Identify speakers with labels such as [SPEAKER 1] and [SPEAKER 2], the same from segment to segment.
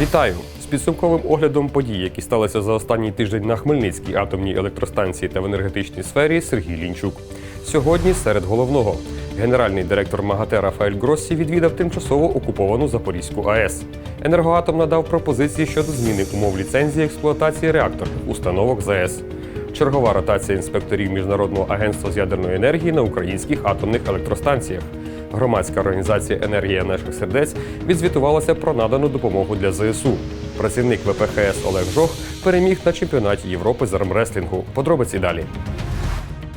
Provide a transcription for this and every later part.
[SPEAKER 1] Вітаю з підсумковим оглядом подій, які сталися за останній тиждень на Хмельницькій атомній електростанції та в енергетичній сфері Сергій Лінчук. Сьогодні серед головного генеральний директор МАГАТЕ Рафаель Гроссі відвідав тимчасово окуповану Запорізьку АЕС. Енергоатом надав пропозиції щодо зміни умов ліцензії експлуатації реакторних установок ЗАЕС. Чергова ротація інспекторів Міжнародного агентства з ядерної енергії на українських атомних електростанціях. Громадська організація Енергія наших сердець відзвітувалася про надану допомогу для ЗСУ. Працівник ВПХС Олег Жох переміг на чемпіонаті Європи з армреслінгу. Подробиці далі.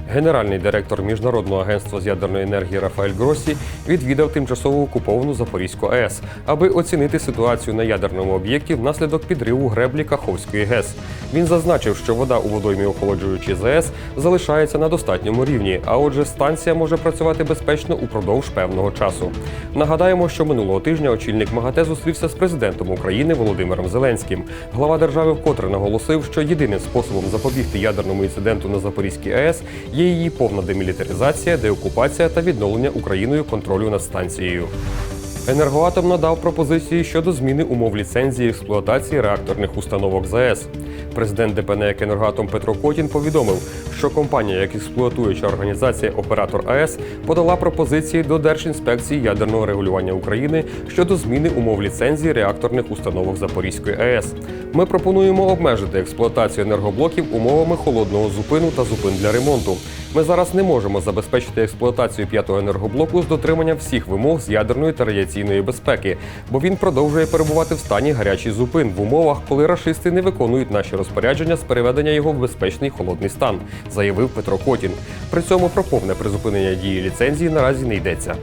[SPEAKER 1] Генеральний директор Міжнародного агентства з ядерної енергії Рафаель Гроссі відвідав тимчасово окуповану Запорізьку АЕС, аби оцінити ситуацію на ядерному об'єкті внаслідок підриву греблі Каховської ГЕС. Він зазначив, що вода у водоймі охолоджуючої ЗАЕС залишається на достатньому рівні, а отже, станція може працювати безпечно упродовж певного часу. Нагадаємо, що минулого тижня очільник МАГАТЕ зустрівся з президентом України Володимиром Зеленським. Глава держави вкотре наголосив, що єдиним способом запобігти ядерному інциденту на Запорізькій АЕС є її повна демілітаризація, деокупація та відновлення Україною контролю над станцією. Енергоатом надав пропозиції щодо зміни умов ліцензії експлуатації реакторних установок ЗАЕС. Президент ДПНЕК «Енергоатом» Петро Котін повідомив, що компанія, як експлуатуюча організація Оператор АЕС, подала пропозиції до Держінспекції ядерного регулювання України щодо зміни умов ліцензії реакторних установок Запорізької АЕС. Ми пропонуємо обмежити експлуатацію енергоблоків умовами холодного зупину та зупин для ремонту. Ми зараз не можемо забезпечити експлуатацію п'ятого енергоблоку з дотриманням всіх вимог з ядерної та радіаційної безпеки, бо він продовжує перебувати в стані гарячий зупин в умовах, коли рашисти не виконують наші розпорядження з переведення його в безпечний холодний стан, заявив Петро Котін. При цьому про повне призупинення дії ліцензії наразі не йдеться.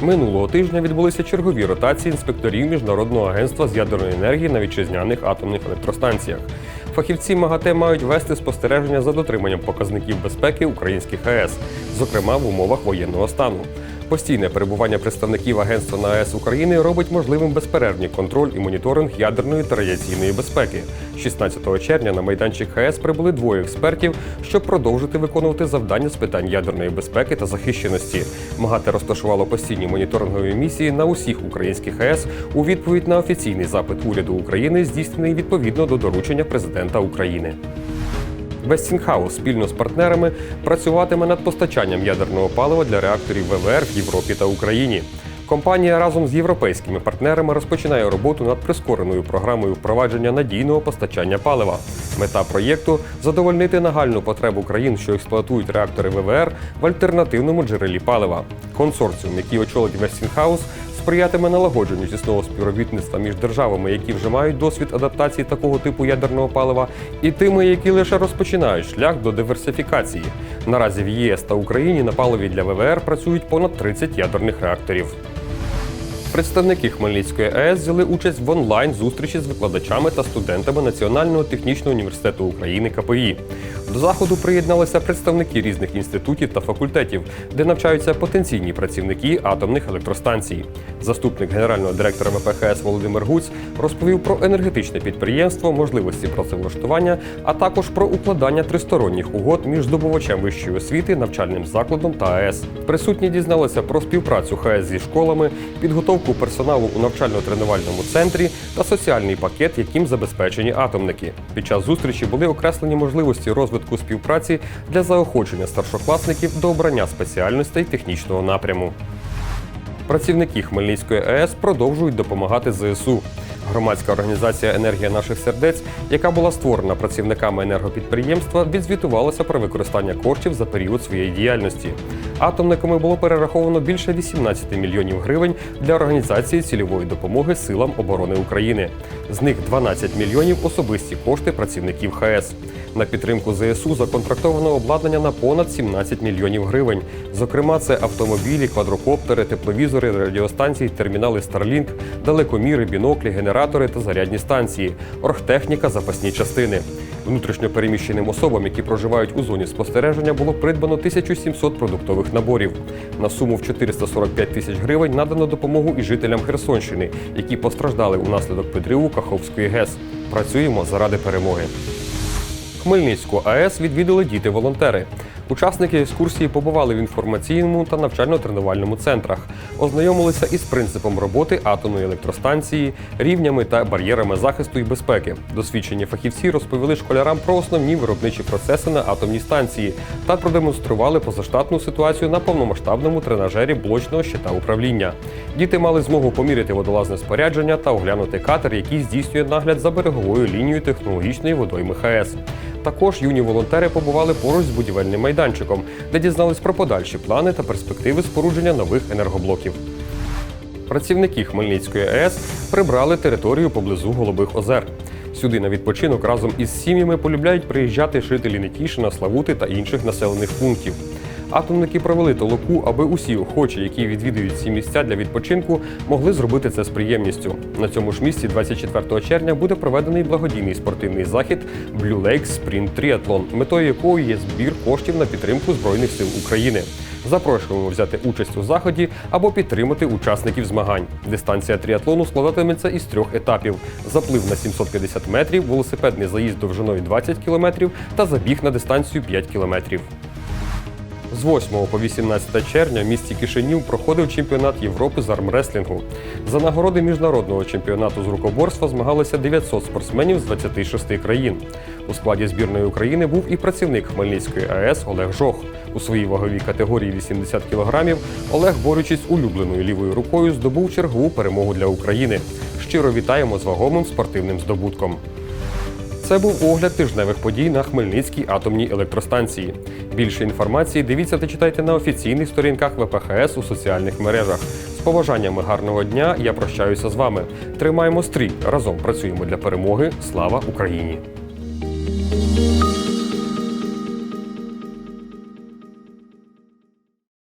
[SPEAKER 1] Минулого тижня відбулися чергові ротації інспекторів Міжнародного агентства з ядерної енергії на вітчизняних атомних електростанціях. Фахівці МАГАТЕ мають вести спостереження за дотриманням показників безпеки українських АЕС, зокрема в умовах воєнного стану. Постійне перебування представників агентства на АЕС України робить можливим безперервний контроль і моніторинг ядерної та радіаційної безпеки. 16 червня на майданчик АЕС прибули двоє експертів, щоб продовжити виконувати завдання з питань ядерної безпеки та захищеності. МАГАТЕ розташувало постійні моніторингові місії на усіх українських АЕС у відповідь на офіційний запит уряду України, здійснений відповідно до доручення президента України. Westinghouse спільно з партнерами працюватиме над постачанням ядерного палива для реакторів ВВР в Європі та Україні. Компанія разом з європейськими партнерами розпочинає роботу над прискореною програмою впровадження надійного постачання палива. Мета проєкту задовольнити нагальну потребу країн, що експлуатують реактори ВВР в альтернативному джерелі палива. Консорціум, який очолить Westinghouse, сприятиме налагодженню тісного співробітництва між державами, які вже мають досвід адаптації такого типу ядерного палива, і тими, які лише розпочинають шлях до диверсифікації. Наразі в ЄС та Україні на паливі для ВВР працюють понад 30 ядерних реакторів. Представники Хмельницької АЕС взяли участь в онлайн зустрічі з викладачами та студентами Національного технічного університету України КПІ. До заходу приєдналися представники різних інститутів та факультетів, де навчаються потенційні працівники атомних електростанцій. Заступник генерального директора ВПХС Володимир Гуць розповів про енергетичне підприємство, можливості працевлаштування, а також про укладання тристоронніх угод між здобувачем вищої освіти, навчальним закладом та АЕС. Присутні дізналися про співпрацю ХАЕС зі школами, підготовку персоналу у навчально-тренувальному центрі та соціальний пакет, яким забезпечені атомники. Під час зустрічі були окреслені можливості розвитку співпраці для заохочення старшокласників до обрання спеціальностей технічного напряму. Працівники Хмельницької АЕС продовжують допомагати ЗСУ. Громадська організація Енергія наших сердець, яка була створена працівниками енергопідприємства, відзвітувалася про використання коштів за період своєї діяльності. Атомниками було перераховано більше 18 мільйонів гривень для організації цільової допомоги силам оборони України. З них 12 мільйонів особисті кошти працівників ХАЕС. На підтримку ЗСУ законтрактовано обладнання на понад 17 мільйонів гривень. Зокрема, це автомобілі, квадрокоптери, тепловізори, радіостанції, термінали Starlink, далекоміри, біноклі, генератори та зарядні станції, оргтехніка, запасні частини. Внутрішньо переміщеним особам, які проживають у зоні спостереження, було придбано 1700 продуктових наборів. На суму в 445 тисяч гривень надано допомогу і жителям Херсонщини, які постраждали унаслідок підриву Каховської ГЕС. Працюємо заради перемоги. Хмельницьку АЕС відвідали діти-волонтери. Учасники екскурсії побували в інформаційному та навчально-тренувальному центрах, ознайомилися із принципом роботи атомної електростанції, рівнями та бар'єрами захисту і безпеки. Досвідчені фахівці розповіли школярам про основні виробничі процеси на атомній станції та продемонстрували позаштатну ситуацію на повномасштабному тренажері блочного щита управління. Діти мали змогу поміряти водолазне спорядження та оглянути катер, який здійснює нагляд за береговою лінією технологічної водойми ХС. Також юні волонтери побували поруч з будівельним майданчиком, де дізнались про подальші плани та перспективи спорудження нових енергоблоків. Працівники Хмельницької АЕС прибрали територію поблизу Голубих озер. Сюди на відпочинок разом із сім'ями полюбляють приїжджати жителі Нетішина, Славути та інших населених пунктів. Атомники провели толоку, аби усі охочі, які відвідують ці місця для відпочинку, могли зробити це з приємністю. На цьому ж місці 24 червня буде проведений благодійний спортивний захід Blue Lake Sprint Triathlon, метою якого є збір коштів на підтримку Збройних сил України. Запрошуємо взяти участь у заході або підтримати учасників змагань. Дистанція тріатлону складатиметься із трьох етапів: заплив на 750 метрів, велосипедний заїзд довжиною 20 кілометрів та забіг на дистанцію 5 кілометрів. З 8 по 18 червня в місті Кишинів проходив чемпіонат Європи з армреслінгу. За нагороди міжнародного чемпіонату з рукоборства змагалися 900 спортсменів з 26 країн. У складі збірної України був і працівник Хмельницької АЕС Олег Жох. У своїй ваговій категорії 80 кг Олег, борючись улюбленою лівою рукою, здобув чергову перемогу для України. Щиро вітаємо з вагомим спортивним здобутком. Це був огляд тижневих подій на Хмельницькій атомній електростанції. Більше інформації дивіться та читайте на офіційних сторінках ВПХС у соціальних мережах. З побажаннями гарного дня я прощаюся з вами. Тримаємо стрій, разом працюємо для перемоги. Слава Україні!